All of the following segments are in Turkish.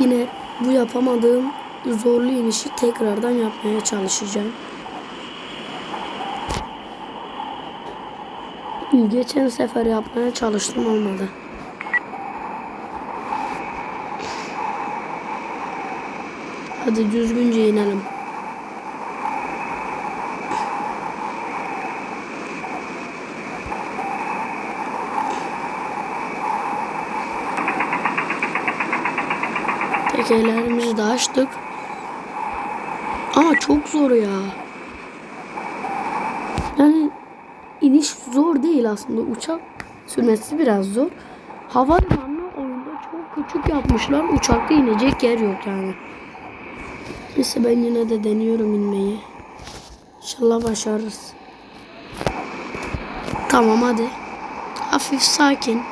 Yine bu yapamadığım zorlu inişi tekrardan yapmaya çalışacağım. Geçen sefer yapmaya çalıştım olmadı. Hadi düzgünce inelim. Tekerlerimizi de açtık. Ama çok zor ya. Yani iniş zor değil aslında. Uçak sürmesi biraz zor. Havalimanını oyunda çok küçük yapmışlar. Uçakta inecek yer yok yani. Neyse ben yine de deniyorum inmeyi. İnşallah başarırız. Tamam hadi. Hafif sakin.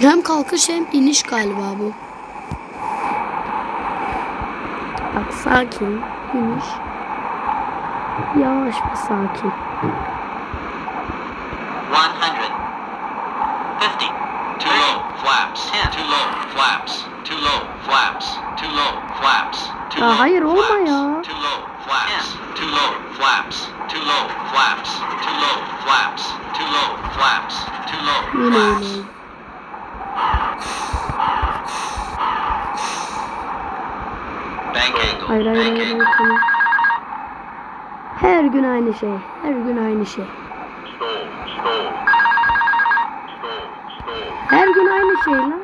Hem kalkış hem iniş galiba bu. Bak sakin, iniş. Yavaş ve sakin. 150. Too low, flaps. Too low, flaps. Too low, flaps. Too low, flaps. Too low, hayır, olma flaps. ya. Too low, flaps. Too low, flaps. Too low, flaps. Too low, flaps. Too low, flaps. Too low, flaps. öyle. Bank angle. Hayır hayır hayır, hayır tamam. Her gün aynı şey. Her gün aynı şey. Her gün aynı şey lan.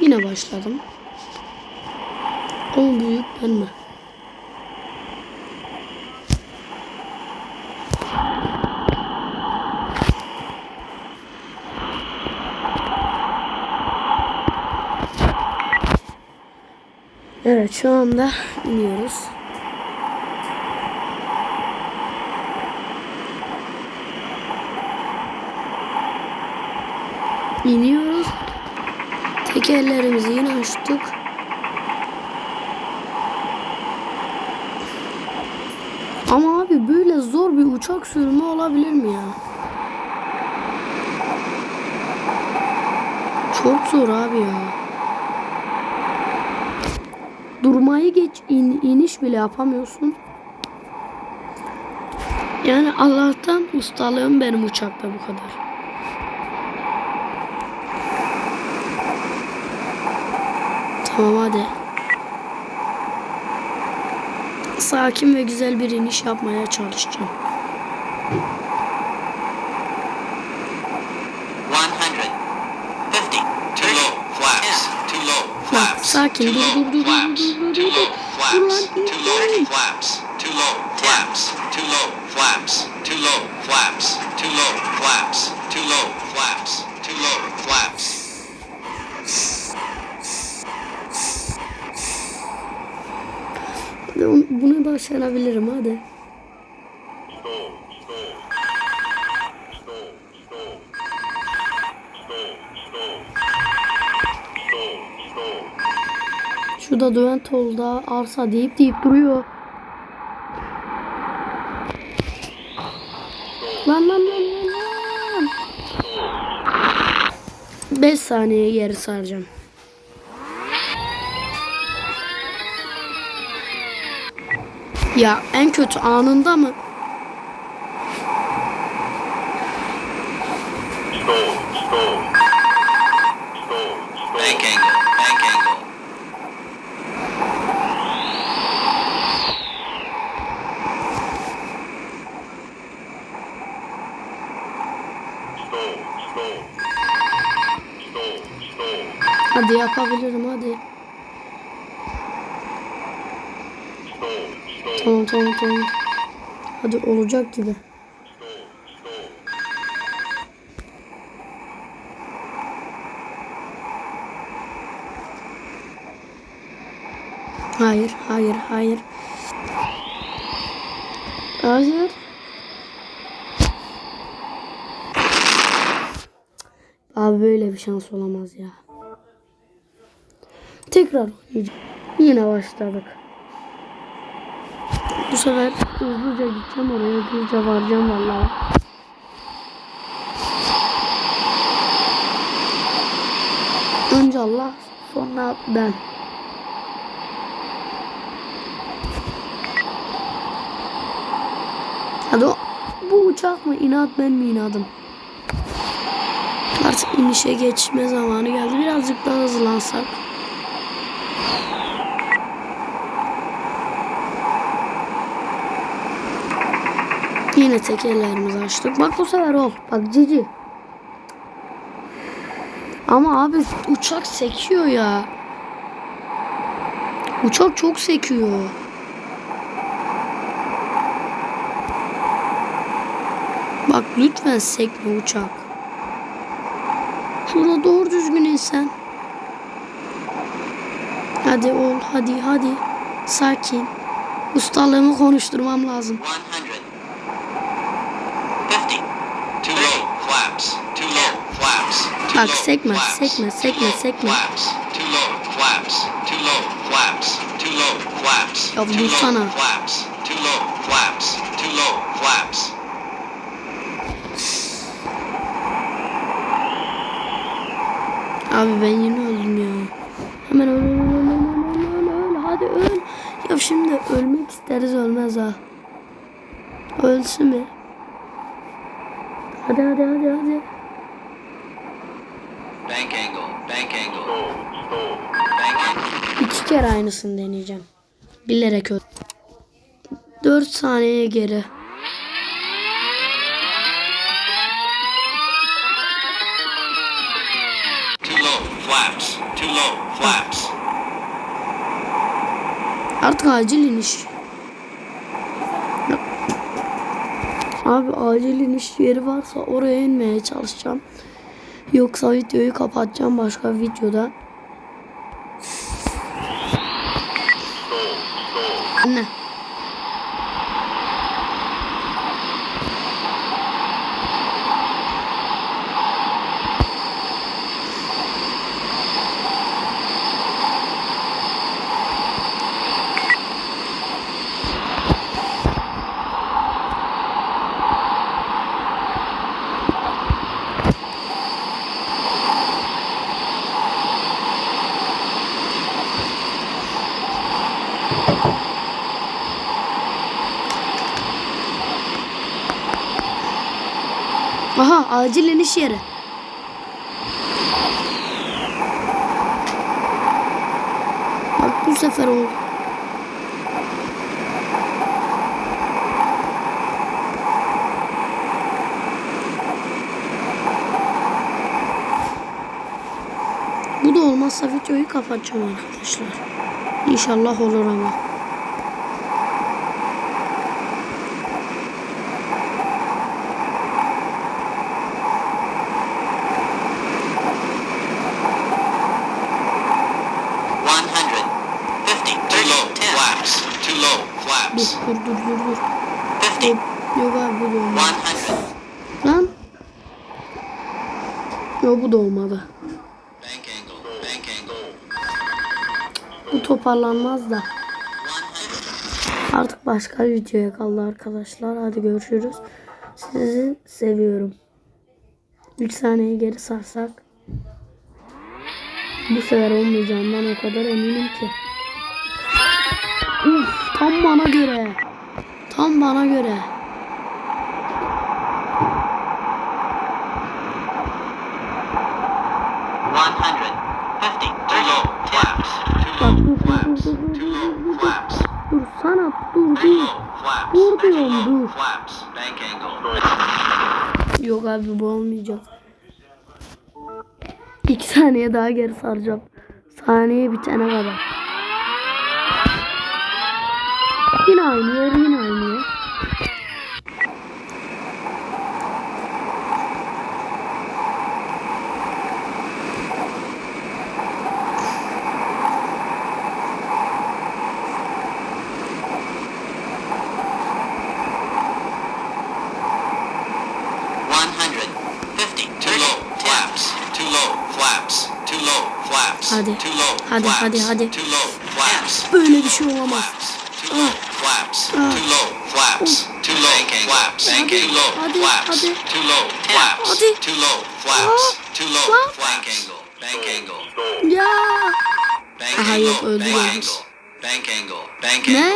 Yine başladım. O büyük ben mi? Evet şu anda iniyoruz. İniyoruz. Tekerlerimizi yine açtık. Ama abi böyle zor bir uçak sürümü olabilir mi ya? Çok zor abi ya. Durmayı geç in- iniş bile yapamıyorsun. Yani Allah'tan ustalığım benim uçakta bu kadar. Tamam hadi. Sakin ve güzel bir iniş yapmaya çalışacağım. 150. Too low, flaps. Too low, Bak flaps. Sakin Too dur low, dur dur dur flaps. dur dur Too dur low, dur. Lan Too low, flaps. Too low, flaps. Too low, flaps. Too low, flaps. Too low, flaps. Too low, flaps. Low, flaps. Hadi Şurada Duentol'da arsa deyip deyip duruyor. Lan lan lan lan lan. 5 saniye geri saracağım. Ya en kötü anında mı? Hadi yapabilirim hadi. Tamam tamam tamam. Hadi olacak gibi. Hayır, hayır, hayır. Hayır. Abi böyle bir şans olamaz ya. Tekrar oynayacağım. Yine başladık. Bu sefer hızlıca gideceğim oraya hızlıca varacağım vallahi. Önce Allah sonra ben. Hadi bu uçak mı inat ben mi inadım? Artık inişe geçme zamanı geldi. Birazcık daha hızlansak. Yine tekerlerimizi açtık. Bak bu sefer ol. Bak cici. Ama abi uçak sekiyor ya. Uçak çok sekiyor. Bak lütfen sekme uçak. Şurada doğru düzgün insan. Hadi ol hadi hadi. Sakin. Ustalığımı konuşturmam lazım. 100. 50. Too low, flaps. Too low, flaps. Too Bak, sekme, sekme, sekme, sekme. Too low, flaps. Too low, flaps. Too low, flaps. Ya dursana. flaps. Too low, flaps. Too low, flaps. Abi ben yine öldüm ya. Hemen öl öl öl öl öl öl hadi öl. Ya şimdi ölmek isteriz ölmez ha. Ölsün mü? Hadi hadi hadi hadi. Bank angle, bank angle. İki kere aynısını deneyeceğim. Bilerek öl. 4 saniye geri. Too low, flaps. Too low, flaps. Artık acil iniş. Abi acil iniş yeri varsa oraya inmeye çalışacağım. Yoksa videoyu kapatacağım başka videoda. Anne. Aha acil iniş yeri. Bak bu sefer oldu. Bu da olmazsa videoyu kapatacağım arkadaşlar. İnşallah olur ama. One hundred. Fifty. Too low, flaps. Too low, Dur dur dur dur dur. Fifty. Yok, yok abi bu da olmadı. One hundred. Lan. Yok bu da olmadı. Bu toparlanmaz da. Artık başka videoya kaldı arkadaşlar. Hadi görüşürüz. Sizi seviyorum. 3 saniye geri sarsak. Bu sefer olmayacağından o kadar eminim ki. Uf, tam bana göre. Tam bana göre. One hundred. Fifty. Too low, flaps. Too Bak low, dur dur dur dur dur dur sana dur dur. Dur diyorum, dur. Yok abi bu olmayacak. 2 saniye daha geri saracağım. Saniye bitene kadar. Yine aynı yer yine aynı yer. Hadi. Hadi hadi hadi. Böyle bir şey olamaz. Ah. Ah. Of. Hadi hadi hadi. Hadi. Ah. Ya. Aha yok öldü yalnız. Ne?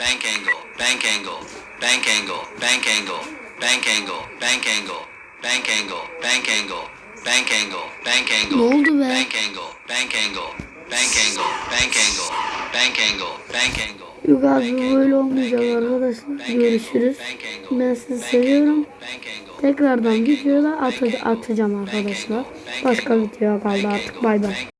Bank angle, bank angle, bank angle, bank angle, bank angle, bank angle, bank angle, bank angle, bank angle, bank angle. Ne oldu be? Bank angle, bank angle, bank angle, bank angle, bank angle, bank angle. Yok abi böyle olmayacak arkadaşlar. Görüşürüz. Ben sizi seviyorum. Tekrardan videoda atı- atacağım arkadaşlar. Başka videoya kaldı artık. Bay bay.